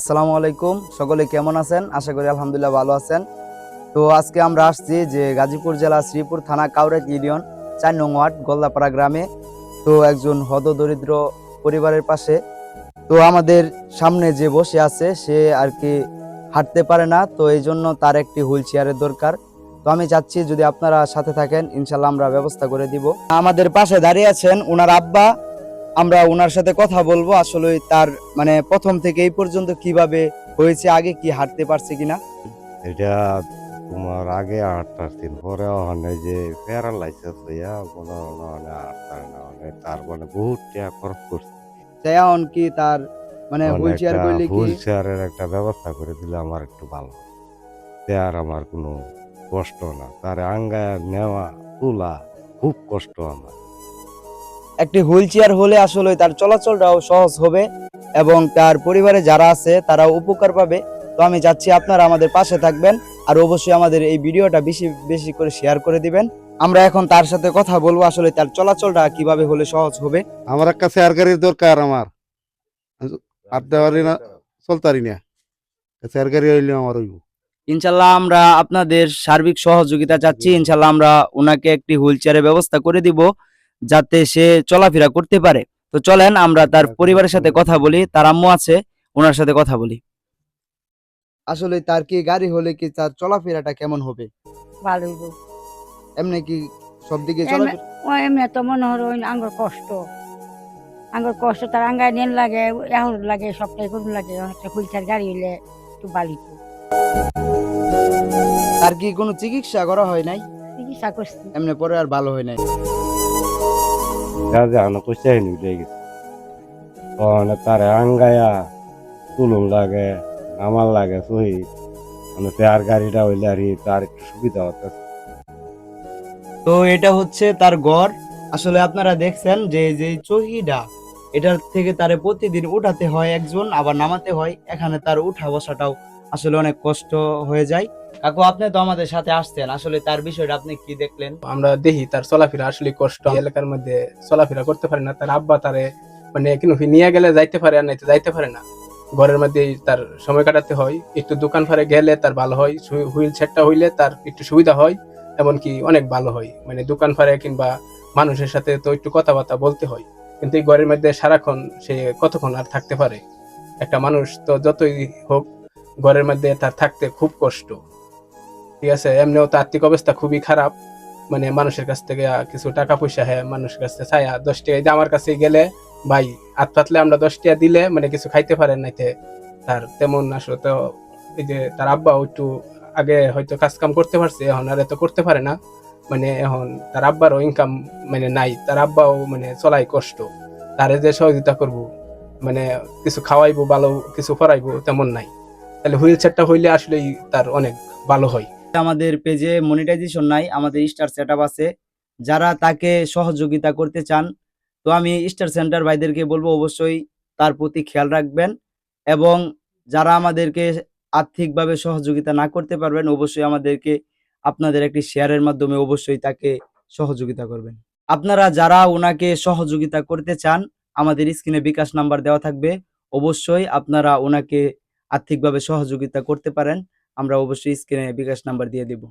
আসসালামু আলাইকুম। সকলে কেমন আছেন? আশা করি আলহামদুলিল্লাহ ভালো আছেন। তো আজকে আমরা আসছি যে গাজীপুর জেলা শ্রীপুর থানা কাউরেক ইউনিয়ন, চার নং ওয়ার্ড গোল্লাপাড়া গ্রামে। তো একজন হদ দরিদ্র পরিবারের পাশে। তো আমাদের সামনে যে বসে আছে, সে আর কি হাঁটতে পারে না। তো এই জন্য তার একটি হুইল চেয়ারের দরকার। তো আমি চাচ্ছি যদি আপনারা সাথে থাকেন ইনশাল্লাহ আমরা ব্যবস্থা করে দিব। আমাদের পাশে দাঁড়িয়ে আছেন ওনার আব্বা আমরা ওনার সাথে কথা বলব আসলে তার মানে প্রথম থেকে এই পর্যন্ত কীভাবে হয়েছে আগে কি হাঁটতে পারছে কিনা? এটা তোমার আগে আটটার দিন পরে ওখানে যে প্যারালাইসিস হইয়া মনে হয় আটটার না তার মানে বহুত টাকা খরচ করছে। এখন কি তার মানে হুইল চেয়ার করলে কি? হুইল চেয়ারের একটা ব্যবস্থা করে দিলে আমার একটু ভালো আর আমার কোনো কষ্ট না। তার আঙ্গায় নেওয়া তোলা খুব কষ্ট আমার। একটি হুইল চেয়ার হলে আসলে তার চলাচলটাও সহজ হবে এবং তার পরিবারে যারা আছে তারা উপকার পাবে। তো আমি চাচ্ছি আপনারা আমাদের পাশে থাকবেন আর অবশ্যই আমাদের এই ভিডিওটা বেশি বেশি করে শেয়ার করে দিবেন। আমরা এখন তার সাথে কথা বলব আসলে তার চলাচলটা কীভাবে হলে সহজ হবে। আমার একটা শেয়ার গাড়ির দরকার আমার। আটতে পারি না চলতারি না। শেয়ার গাড়ি হইলে আমার হইব। ইনশাল্লাহ আমরা আপনাদের সার্বিক সহযোগিতা চাচ্ছি। ইনশাল্লাহ আমরা ওনাকে একটি হুইল চেয়ারের ব্যবস্থা করে দিব। যাতে সে চলাফেরা করতে পারে। তো চলেন আমরা তার পরিবারের সাথে কথা বলি তার আম্মু আছে ওনার সাথে কথা বলি। আসলে তার কি গাড়ি হলে কি তার চলাফেরাটা কেমন হবে? ভালো এমনি কি সব দিকে ও এমনি তো মনে হলো ওই আঙ্গুর কষ্ট। আঙ্গুর কষ্ট তার আঙ্গায় নেন লাগে এখন লাগে সবটাই করুন লাগে অনেকটা হুইলচার গাড়ি হইলে একটু ভালো তার কি কোনো চিকিৎসা করা হয় নাই? চিকিৎসা করছি। এমনি পরে আর ভালো হয় নাই। যা যা না কইছে নি উঠে গেছে ওখানে তার আঙ্গায়া তুলুন লাগে নামার লাগে সহি মানে তার গাড়িটা হইলে আর তার একটু সুবিধা হতো তো এটা হচ্ছে তার গড়। আসলে আপনারা দেখছেন যে যে চহিটা, এটার থেকে তারে প্রতিদিন উঠাতে হয়, একজন আবার নামাতে হয়। এখানে তার উঠা বসাটাও আসলে অনেক কষ্ট হয়ে যায়। কাকু, আপনি তো আমাদের সাথে আসছেন। আসলে তার বিষয়টা আপনি কি দেখলেন? আমরা দেখি তার চলাফেরা আসলে কষ্ট। এলাকার মধ্যে চলাফেরা করতে পারে না। তার আব্বা তারে মানে কিন্তু নিয়ে গেলে যাইতে পারে আর নাইতে যাইতে পারে না। ঘরের মধ্যে তার সময় কাটাতে হয়। একটু দোকান ফারে গেলে তার ভালো হয়। হুইল চেয়ারটা হইলে তার একটু সুবিধা হয়। এমনকি অনেক ভালো হয়। মানে দোকান ফারে কিংবা মানুষের সাথে তো একটু কথাবার্তা বলতে হয়। কিন্তু এই ঘরের মধ্যে সারাক্ষণ সে কতক্ষণ আর থাকতে পারে? একটা মানুষ তো যতই হোক, ঘরের মধ্যে তার থাকতে খুব কষ্ট। ঠিক আছে, এমনিও তো আর্থিক অবস্থা খুবই খারাপ। মানে মানুষের কাছ থেকে কিছু টাকা পয়সা হ্যাঁ মানুষের কাছ থেকে ছায়া, দশ টাকা আমার কাছে গেলে, ভাই, হাত পাতলে আমরা দশ টাকা দিলে মানে কিছু খাইতে পারেন নাইতে। তার তেমন আসলে তো এই যে তার আব্বা একটু আগে হয়তো কাজ কাম করতে পারছে, এখন আর এত করতে পারে না। মানে এখন তার আব্বারও ইনকাম মানে নাই, তার আব্বাও মানে চলাই কষ্ট। তারে যে সহযোগিতা করব মানে কিছু খাওয়াইবো, ভালো কিছু করাইবো তেমন নাই। তাহলে হুইল চেয়ারটা হইলে আসলেই তার অনেক ভালো হয়। আমাদের পেজে মনিটাইজেশন নাই, আমাদের স্টার সেটআপ আছে। যারা তাকে সহযোগিতা করতে চান, তো আমি স্টার সেন্টার ভাইদেরকে বলব অবশ্যই তার প্রতি খেয়াল রাখবেন এবং যারা আমাদেরকে আর্থিকভাবে সহযোগিতা না করতে পারবেন, অবশ্যই আমাদেরকে আপনাদের একটি শেয়ারের মাধ্যমে অবশ্যই তাকে সহযোগিতা করবেন। আপনারা যারা ওনাকে সহযোগিতা করতে চান, আমাদের স্ক্রিনে বিকাশ নাম্বার দেওয়া থাকবে। অবশ্যই আপনারা ওনাকে আর্থিকভাবে সহযোগিতা করতে পারেন। আমরা অবশ্যই স্ক্রিনে বিকাশ নাম্বার দিয়ে দেব।